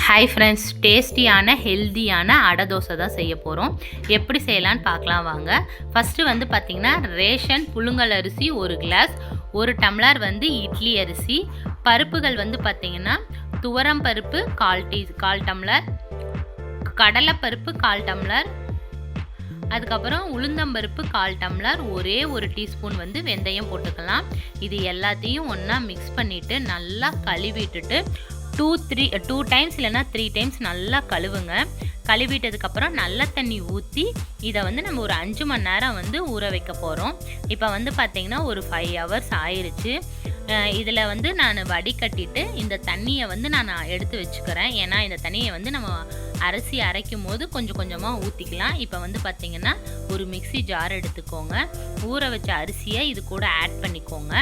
Hi friends டேஸ்டியான ஹெல்தியான அடை தோசை தான் செய்ய போகிறோம் எப்படி செய்யலான்னு பார்க்கலாம் வாங்க. ஃபஸ்ட்டு வந்து பார்த்திங்கன்னா ரேஷன் புழுங்கல் அரிசி ஒரு கிளாஸ் ஒரு டம்ளர் வந்து இட்லி அரிசி. பருப்புகள் வந்து பார்த்திங்கன்னா துவரம் பருப்பு கால் டீ கால் டம்ளர் கடலைப்பருப்பு கால் டம்ளர் அதுக்கப்புறம் உளுந்தம்பருப்பு கால் டம்ளர் ஒரே ஒரு டீஸ்பூன் வந்து வெந்தயம் போட்டுக்கலாம். இது எல்லாத்தையும் ஒன்றா மிக்ஸ் பண்ணிவிட்டு நல்லா கழுவிட்டுட்டு டூ த்ரீ டூ டைம்ஸ் இல்லைன்னா த்ரீ டைம்ஸ் நல்லா கழுவுங்க. கழுவிட்டதுக்கப்புறம் நல்ல தண்ணி ஊற்றி இதை வந்து நம்ம ஒரு அஞ்சு மணி நேரம் வந்து ஊற வைக்க போகிறோம் இப்போ வந்து பார்த்திங்கன்னா ஒரு ஃபைவ் ஹவர்ஸ் ஆயிடுச்சு இதில் வந்து நான் வடிகட்டிட்டு இந்த தண்ணியை வந்து நான் எடுத்து வச்சுக்கிறேன். ஏன்னா இந்த தண்ணியை வந்து நம்ம அரிசி அரைக்கும் போது கொஞ்சம் கொஞ்சமாக ஊற்றிக்கலாம் இப்போ வந்து பார்த்திங்கன்னா ஒரு மிக்சி ஜார் எடுத்துக்கோங்க. ஊற வச்ச அரிசியை இது கூட ஆட் பண்ணிக்கோங்க.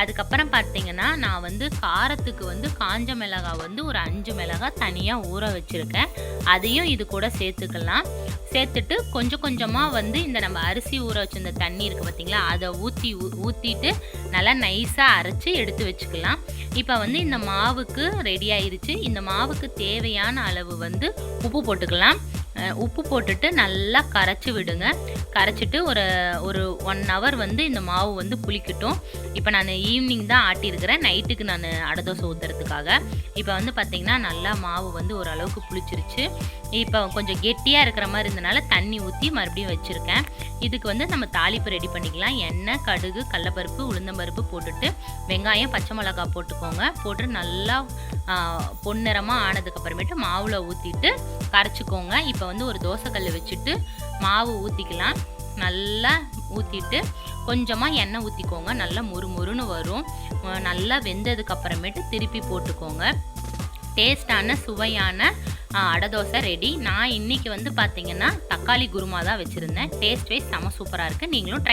அதுக்கப்புறம் பார்த்தீங்கன்னா நான் வந்து காரத்துக்கு வந்து காஞ்ச மிளகாய் வந்து ஒரு அஞ்சு மிளகாய் தனியாக ஊற வச்சுருக்கேன். அதையும் இது கூட சேர்த்துக்கலாம். சேர்த்துட்டு கொஞ்சம் கொஞ்சமாக வந்து இந்த நம்ம அரிசி ஊற வச்சிருந்த தண்ணி இருக்குது பார்த்தீங்களா அதை ஊற்றி ஊற்றிட்டு நல்லா நைஸாக அரைச்சி எடுத்து வச்சுக்கலாம். இப்போ வந்து இந்த மாவுக்கு ரெடி ஆயிருச்சு. இந்த மாவுக்கு தேவையான அளவு வந்து உப்பு போட்டுக்கலாம். உப்பு போட்டுட்டு நல்லா கரைச்சி விடுங்க. கரைச்சிட்டு ஒரு ஒரு ஒன் ஹவர் வந்து இந்த மாவு வந்து புளிக்கட்டும். இப்போ நான் ஈவினிங் தான் ஆட்டியிருக்கிறேன். நைட்டுக்கு நான் அடை தோசை ஊற்றுறதுக்காக இப்போ வந்து பார்த்திங்கன்னா நல்லா மாவு வந்து ஓரளவுக்கு புளிச்சிருச்சு. இப்போ கொஞ்சம் கெட்டியாக இருக்கிற மாதிரி இருந்தனால தண்ணி ஊற்றி மறுபடியும் வச்சுருக்கேன். இதுக்கு வந்து நம்ம தாளிப்பு ரெடி பண்ணிக்கலாம். எண்ணெய் கடுகு கடலப்பருப்பு உளுந்தம்பருப்பு போட்டுட்டு வெங்காயம் பச்சை மிளகா போட்டுக்கோங்க. போட்டு நல்லா பொன்னிறமாக ஆனதுக்கப்புறமேட்டு மாவில் ஊற்றிட்டு கரைச்சிக்கோங்க. இப்போ வந்து ஒரு தோசைக்கல் வச்சுட்டு மாவு ஊற்றிக்கலாம் நல்லா ஊற்றிட்டு கொஞ்சமாக எண்ணெய் ஊற்றிக்கோங்க நல்லா மொறு மொறுன்னு வரும் நல்லா வெந்ததுக்கு அப்புறமேட்டு திருப்பி போட்டுக்கோங்க. டேஸ்டான சுவையான அடை தோசை ரெடி. நான் இன்றைக்கி வந்து பார்த்திங்கன்னா தக்காளி குருமா தான் வச்சுருந்தேன். டேஸ்ட் வைஸ் செம சூப்பராக இருக்குது நீங்களும் ட்ரை